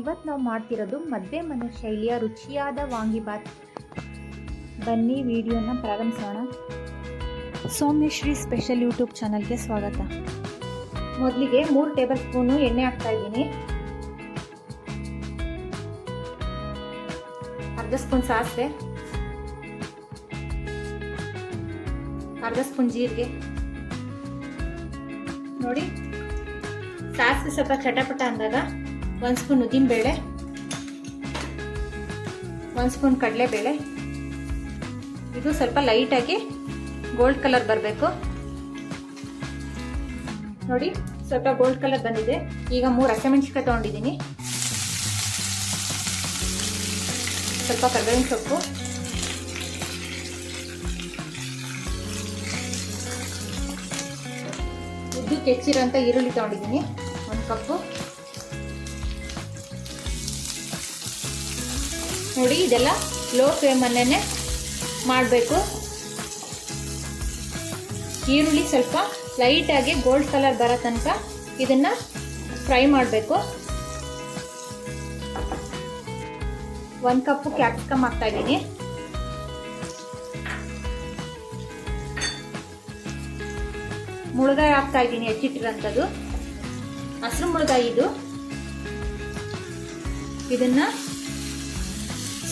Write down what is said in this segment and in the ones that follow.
ಇವತ್ತು ನಾವು ಮಾಡ್ತಿರೋದು ಮದ್ವೆ ಮನೆ ಶೈಲಿಯ ರುಚಿಯಾದ ವಾಂಗಿಬಾತ್ ಬನ್ನಿ ವಿಡಿಯೋನ ಪ್ರಾರಂಭಿಸೋಣ. ಸೌಮ್ಯಶ್ರೀ ಸ್ಪೆಷಲ್ ಯೂಟ್ಯೂಬ್ ಚಾನಲ್ಗೆ ಸ್ವಾಗತ. ಮೊದಲಿಗೆ ಮೂರು ಟೇಬಲ್ ಸ್ಪೂನು ಎಣ್ಣೆ ಹಾಕ್ತಾ ಇದ್ದೀನಿ. ಅರ್ಧ ಸ್ಪೂನ್ ಸಾಸಿವೆ. ಅರ್ಧ ಸ್ಪೂನ್ ಜೀರಿಗೆ. ನೋಡಿ, ಸಾಸಿವೆ ಸ್ವಲ್ಪ ಚಟಪಟ ಅಂದಾಗ ಒಂದು ಸ್ಪೂನ್ ಉದ್ದಿನಬೇಳೆ ಒಂದು ಸ್ಪೂನ್ ಕಡಲೆಬೇಳೆ ಇದು ಸ್ವಲ್ಪ ಲೈಟಾಗಿ ಗೋಲ್ಡ್ ಕಲರ್ ಬರಬೇಕು. ನೋಡಿ, ಸ್ವಲ್ಪ ಗೋಲ್ಡ್ ಕಲರ್ ಬಂದಿದೆ. ಈಗ ಮೂರು ಹಸಿಮೆಣಸಿನ್ಕಾಯಿ ತೊಗೊಂಡಿದ್ದೀನಿ. ಸ್ವಲ್ಪ ಕರ್ಬೇವಿನ ಸೊಪ್ಪು. ಉದ್ದು ಕೆಚ್ಚಿರೋಂಥ ಈರುಳ್ಳಿ ತೊಗೊಂಡಿದ್ದೀನಿ, ಒಂದು ಕಪ್ಪು. ನೋಡಿ, ಇದೆಲ್ಲ ಲೋ ಫ್ಲೇಮಲ್ಲೇ ಮಾಡಬೇಕು. ಈರುಳ್ಳಿ ಸ್ವಲ್ಪ ಲೈಟಾಗಿ ಗೋಲ್ಡ್ ಕಲರ್ ಬರೋ ತನಕ ಇದನ್ನು ಫ್ರೈ ಮಾಡಬೇಕು. ಒಂದು ಕಪ್ಪು ಕ್ಯಾಪ್ಸಿಕಮ್ ಹಾಕ್ತಾ ಇದ್ದೀನಿ. ಮುಳುಗಾಯಿ ಹಾಕ್ತಾ ಇದ್ದೀನಿ ಹೆಚ್ಚಿಟ್ಟಿರೋಂಥದ್ದು ಹಸಿರು ಮುಳುಗಾಯಿ ಇದು. ಇದನ್ನ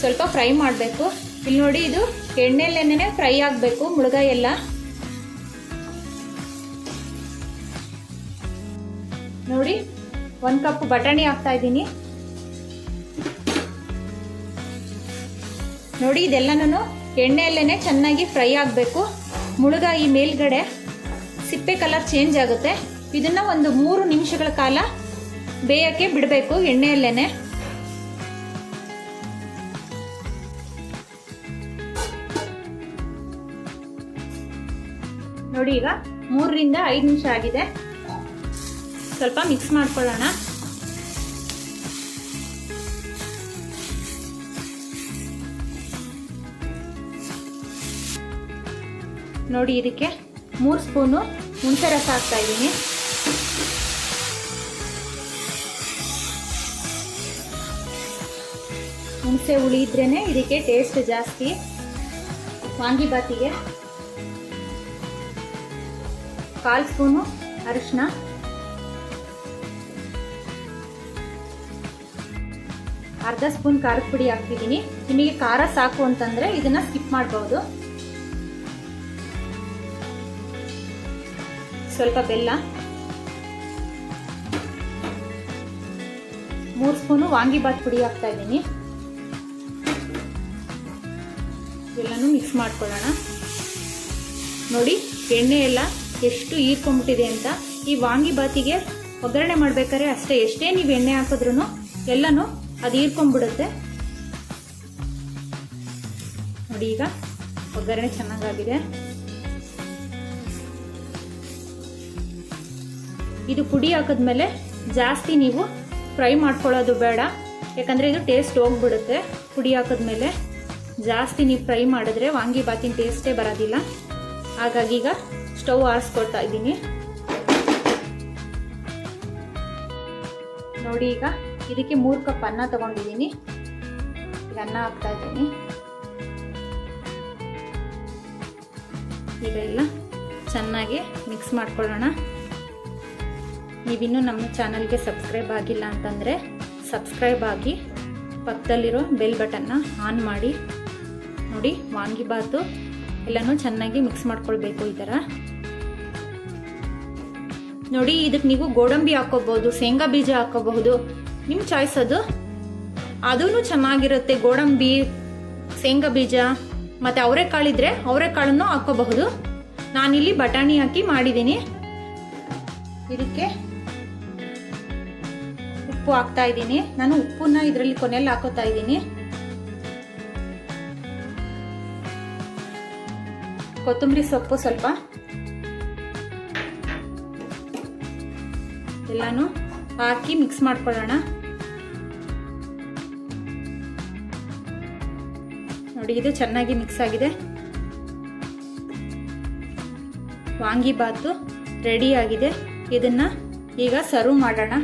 ಸ್ವಲ್ಪ ಫ್ರೈ ಮಾಡಬೇಕು. ಇಲ್ಲಿ ನೋಡಿ ಇದು ಎಣ್ಣೆಲ್ಲೇನೆ ಫ್ರೈ ಆಗಬೇಕು, ಮುಳುಗಾಯಿ ಎಲ್ಲ. ನೋಡಿ, ಒಂದು ಕಪ್ ಬಟಾಣಿ ಹಾಕ್ತಾ ಇದ್ದೀನಿ. ನೋಡಿ, ಇದೆಲ್ಲನೂ ಎಣ್ಣೆಯಲ್ಲೇನೆ ಚೆನ್ನಾಗಿ ಫ್ರೈ ಆಗಬೇಕು. ಮುಳುಗಾಯಿ ಮೇಲ್ಗಡೆ ಸಿಪ್ಪೆ ಕಲರ್ ಚೇಂಜ್ ಆಗುತ್ತೆ. ಇದನ್ನ ಒಂದು ಮೂರು ನಿಮಿಷಗಳ ಕಾಲ ಬೇಯಕ್ಕೆ ಬಿಡಬೇಕು ಎಣ್ಣೆಯಲ್ಲೇನೆ. ನೋಡಿ ಈಗ ಮೂರರಿಂದ ಐದು ನಿಮಿಷ ಆಗಿದೆ. ಸ್ವಲ್ಪ ಮಿಕ್ಸ್ ಮಾಡ್ಕೊಳ್ಳೋಣ. ನೋಡಿ ಇದಕ್ಕೆ ಮೂರು ಸ್ಪೂನು ಹುಣಸೆ ರಸ ಹಾಕ್ತಾ ಇದ್ದೀನಿ. ಹುಣಸೆ ಹುಳಿ ಇದ್ರೇ ಇದಕ್ಕೆ ಟೇಸ್ಟ್ ಜಾಸ್ತಿ. ವಾಂಗಿಬಾತಿಗೆ ಕಾಲು ಸ್ಪೂನು ಅರಿಶಿನ. ಅರ್ಧ ಸ್ಪೂನ್ ಖಾರದ ಪುಡಿ ಹಾಕ್ತಿದ್ದೀನಿ. ನಿಮಗೆ ಖಾರ ಸಾಕು ಅಂತಂದ್ರೆ ಇದನ್ನ ಸ್ಕಿಪ್ ಮಾಡಬಹುದು ಸ್ವಲ್ಪ ಬೆಲ್ಲ. ಮೂರು ಸ್ಪೂನು ವಾಂಗಿಬಾತ್ ಪುಡಿ ಹಾಕ್ತಾ ಇದ್ದೀನಿ. ಎಲ್ಲನೂ ಮಿಕ್ಸ್ ಮಾಡ್ಕೊಳ್ಳೋಣ. ನೋಡಿ, ಎಣ್ಣೆ ಎಲ್ಲ ಎಷ್ಟು ಹೀರ್ಕೊಂಡ್ಬಿಟ್ಟಿದೆ ಅಂತ ಈ ವಾಂಗಿಬಾತಿಗೆ ಒಗ್ಗರಣೆ ಮಾಡ್ಬೇಕಾದ್ರೆ ಅಷ್ಟೇ, ಎಷ್ಟೇ ನೀವು ಎಣ್ಣೆ ಹಾಕಿದ್ರು ಎಲ್ಲನೂ ಅದು ಹೀರ್ಕೊಂಡ್ಬಿಡುತ್ತೆ ನೋಡಿ ಈಗ ಒಗ್ಗರಣೆ ಚೆನ್ನಾಗಾಗಿದೆ. ಇದು ಪುಡಿ ಹಾಕಿದ್ಮೇಲೆ ಜಾಸ್ತಿ ನೀವು ಫ್ರೈ ಮಾಡ್ಕೊಳ್ಳೋದು ಬೇಡ, ಯಾಕಂದರೆ ಇದು ಟೇಸ್ಟ್ ಹೋಗ್ಬಿಡುತ್ತೆ. ಪುಡಿ ಹಾಕಿದ್ಮೇಲೆ ಜಾಸ್ತಿ ನೀವು ಫ್ರೈ ಮಾಡಿದ್ರೆ ವಾಂಗಿ ಬಾತಿನ ಟೇಸ್ಟೇ ಬರೋದಿಲ್ಲ. ಹಾಗಾಗಿ ಈಗ ಸ್ಟವ್ ಆರಿಸ್ಕೊಳ್ತಾ ಇದ್ದೀನಿ. ನೋಡಿ ಈಗ ಇದಕ್ಕೆ ಮೂರು ಕಪ್ ಅನ್ನ ತಗೊಂಡಿದ್ದೀನಿ. ಈಗ ಅನ್ನ ಹಾಕ್ತಾ ಇದ್ದೀನಿ. ಈಗ ಎಲ್ಲ ಚೆನ್ನಾಗಿ ಮಿಕ್ಸ್ ಮಾಡ್ಕೊಳ್ಳೋಣ. ನೀವಿನ್ನೂ ನಮ್ಮ ಚಾನಲ್ಗೆ ಸಬ್ಸ್ಕ್ರೈಬ್ ಆಗಿಲ್ಲ ಅಂತಂದರೆ ಸಬ್ಸ್ಕ್ರೈಬ್ ಆಗಿ ಪಕ್ಕದಲ್ಲಿರೋ ಬೆಲ್ ಬಟನ್ನ ಆನ್ ಮಾಡಿ. ನೋಡಿ, ವಾಂಗಿಬಾತು ಎಲ್ಲನೂ ಚೆನ್ನಾಗಿ ಮಿಕ್ಸ್ ಮಾಡ್ಕೊಳ್ಬೇಕು ಈ ಥರ. ನೋಡಿ ಇದಕ್ಕೆ ನೀವು ಗೋಡಂಬಿ ಹಾಕೋಬಹುದು, ಶೇಂಗಾ ಬೀಜ ಹಾಕೋಬಹುದು. ನಿಮ್ಮ ಚಾಯ್ಸ್ ಅದು. ಅದೂ ಚೆನ್ನಾಗಿರುತ್ತೆ ಗೋಡಂಬಿ, ಶೇಂಗಾ ಬೀಜ, ಮತ್ತು ಅವರೆಕಾಳಿದ್ರೆ ಅವರೆಕಾಳನ್ನು ಹಾಕೋಬಹುದು. ನಾನಿಲ್ಲಿ ಬಟಾಣಿ ಹಾಕಿ ಮಾಡಿದ್ದೀನಿ. ಇದಕ್ಕೆ ಉಪ್ಪು ಹಾಕ್ತಾ ಇದ್ದೀನಿ. ನಾನು ಉಪ್ಪನ್ನ ಇದರಲ್ಲಿ ಕೊನೆಯಲ್ಲಿ ಹಾಕೋತಾ ಇದ್ದೀನಿ. ಕೊತ್ತಂಬರಿ ಸೊಪ್ಪು ಸ್ವಲ್ಪ. ಎಲ್ಲಾನು ಹಾಕಿ ಮಿಕ್ಸ್ ಮಾಡ್ಕೊಳ್ಳೋಣ. ನೋಡಿ, ಇದು ಚೆನ್ನಾಗಿ ಮಿಕ್ಸ್ ಆಗಿದೆ. ವಾಂಗಿಬಾತು ರೆಡಿ ಆಗಿದೆ. ಇದನ್ನು ಈಗ ಸರ್ವ್ ಮಾಡೋಣ.